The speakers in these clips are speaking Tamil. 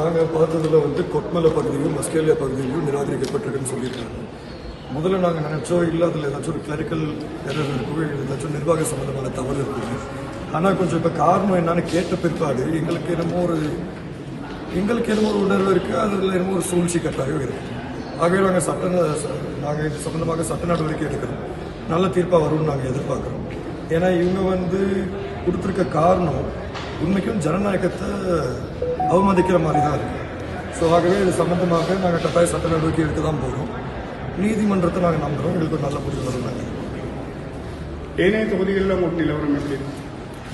நாங்கள் பார்த்ததில் வந்து கொட்மலை பகுதியும் ஆஸ்திரேலியா பகுதியிலும் நிராகரிக்கப்பட்டிருக்குன்னு சொல்லியிருக்காங்க. முதல்ல நாங்கள் நினைச்சோம் இல்லை அதில் ஏதாச்சும் ஒரு கிளரிக்கல் எரர் இருக்கும் ஏதாச்சும் நிர்வாக சம்பந்தமான தவறு இருக்கும். ஆனால் கொஞ்சம் இப்போ காரணம் என்னன்னு கேட்ட பிற்பாடு எங்களுக்கு என்னமோ ஒரு எங்களுக்கு என்னமோ ஒரு உணர்வு இருக்குது அதில் என்னமோ ஒரு சூழ்ச்சி கட்டாயம் இருக்குது ஆகவே நாங்கள் சட்ட நாங்கள் இது சம்பந்தமாக சட்ட நடவடிக்கை எடுக்கிறோம். நல்ல தீர்ப்பாக வரும்னு நாங்கள் எதிர்பார்க்குறோம். ஏன்னா இவங்க வந்து கொடுத்துருக்க காரணம் உண்மைக்கும் ஜனநாயகத்தை அவமதிக்கிற மாதிரி தான் இருக்கு. ஸோ ஆகவே இது சம்பந்தமாக நாங்கள் கட்டாய சட்ட நடவடிக்கை எடுக்க தான் போகிறோம் நீதிமன்றத்தை நாங்கள் நம்புகிறோம் எங்களுக்கு ஒரு நல்ல முடிவு வரும் நாங்கள் ஏனைய தொகுதிகளில் உங்கள் நிலவரம் எப்படி?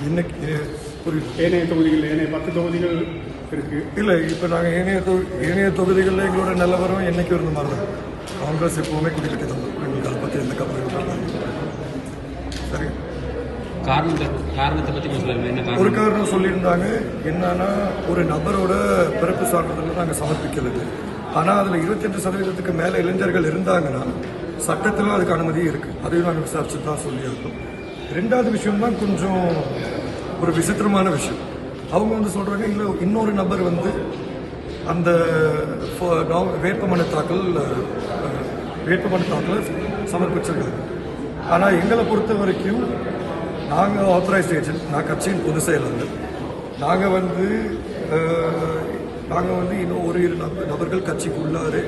இன்னைக்கு புரியுது. ஏனைய தொகுதிகள் ஏனைய பத்து தொகுதிகள் இருக்கு. இல்லை இப்போ நாங்கள் இணைய தொ- இணைய தொகுதிகளில் எங்களோட நிலவரம் என்னைக்கு இருந்த மாதிரி தான். காங்கிரஸ் எப்போவுமே குடிக்கட்டி தந்தோம். எங்களுக்கு அதை பற்றி எந்த கவலையும். சரி. காரணத்தை காரணத்தை பற்றி என்ன ஒரு காரணம் சொல்லியிருந்தாங்க. என்னன்னா ஒரு நபரோட பிறப்பு சான்றிதழ் நாங்கள் சமர்ப்பிக்கிறது. ஆனால் அதில் இருபத்தெட்டு சதவீதத்துக்கு மேலே இளைஞர்கள் இருந்தாங்கன்னா சட்டத்தில் அதுக்கு அனுமதி இருக்குது அதையும் நாங்கள் விசாரிச்சு தான் சொல்லியிருக்கோம். ரெண்டாவது விஷயம் தான் கொஞ்சம் ஒரு விசித்திரமான விஷயம். அவங்க வந்து சொல்கிறாங்க இல்லை இன்னொரு நபர் வந்து அந்த வேட்புமனு தாக்கல் வேட்புமனு தாக்கல் சமர்ப்பிச்சிருக்காங்க. ஆனால் எங்களை பொறுத்த வரைக்கும் நாங்கள் ஆத்தரைஸ்ட் ஏஜென்ட் நான் கட்சியின் பொதுச் செயலாளர். நாங்கள் வந்து நாங்கள் வந்து இன்னும் ஒரு இரு நபர் நபர்கள் கட்சிக்குள்ளாரு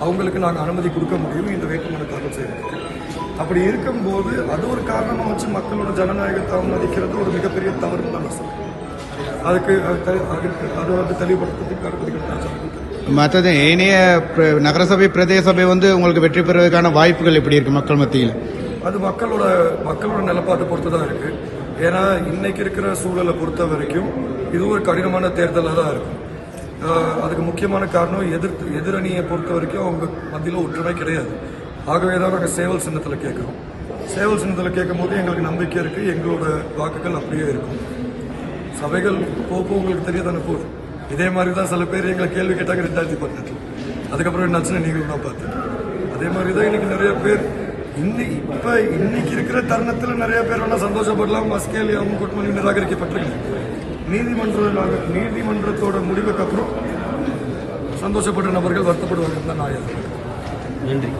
அவங்களுக்கு நாங்கள் அனுமதி கொடுக்க முடியும். இந்த வேட்புமனு தாக்கல் செய்யறதுக்கு. அப்படி இருக்கும்போது அது ஒரு காரணமாக வச்சு மக்களோட ஜனநாயகத்தை அவமதிக்கிறது ஒரு மிகப்பெரிய தவறுன்னு தான் நான் அதுக்கு அது அதுக்கு அதை வந்து தெளிவுபடுத்துறதுக்கு கருத்துக்கள் நான் மற்றது ஏனைய பிர- நகரசபை பிரதேச சபை வந்து உங்களுக்கு வெற்றி பெறுவதற்கான வாய்ப்புகள் எப்படி இருக்கு மக்கள் மத்தியில்? அது மக்களோட மக்களோட நிலப்பாட்டை பொறுத்து தான் இருக்கு. ஏன்னா இன்னைக்கு இருக்கிற சூழலை பொறுத்த வரைக்கும் இது ஒரு கடினமான தேர்தலாக தான் இருக்கும். அதுக்கு முக்கியமான காரணம் எதிர்த்து எதிரணியை பொறுத்த வரைக்கும் அவங்க மத்தியில் ஒற்றுமை கிடையாது. ஆகவே தான் நாங்கள் சேவல் சின்னத்தில் கேட்குறோம் சேவல் சின்னத்தில் கேட்கும்போது எங்களுக்கு நம்பிக்கை இருக்குது எங்களோட வாக்குகள் அப்படியே இருக்கும். சபைகள் போக்கு உங்களுக்கு தெரிய தானே போகுது. இதே மாதிரி தான் சில பேர் எங்களை கேள்வி கேட்டாங்க ரெண்டாயிரத்தி பதினெட்டில். அதுக்கப்புறம் என்னாச்சுன்னு நீங்களும் தான் பார்த்து அதே மாதிரி தான் இன்னைக்கு நிறைய பேர் இன்னைக்கு இப்போ இன்னைக்கு இருக்கிற தருணத்தில் நிறைய பேர் வேணால் சந்தோஷப்படலாம். ஆஸ்திரேலியாவும் குட்மணி நிராகரிக்கப்பட்டிருக்கு. நீதிமன்ற நீதிமன்றத்தோட முடிவுக்கு அப்புறம் சந்தோஷப்பட்ட நபர்கள் வருத்தப்படுவாங்கன்னு தான் நான் நன்றி.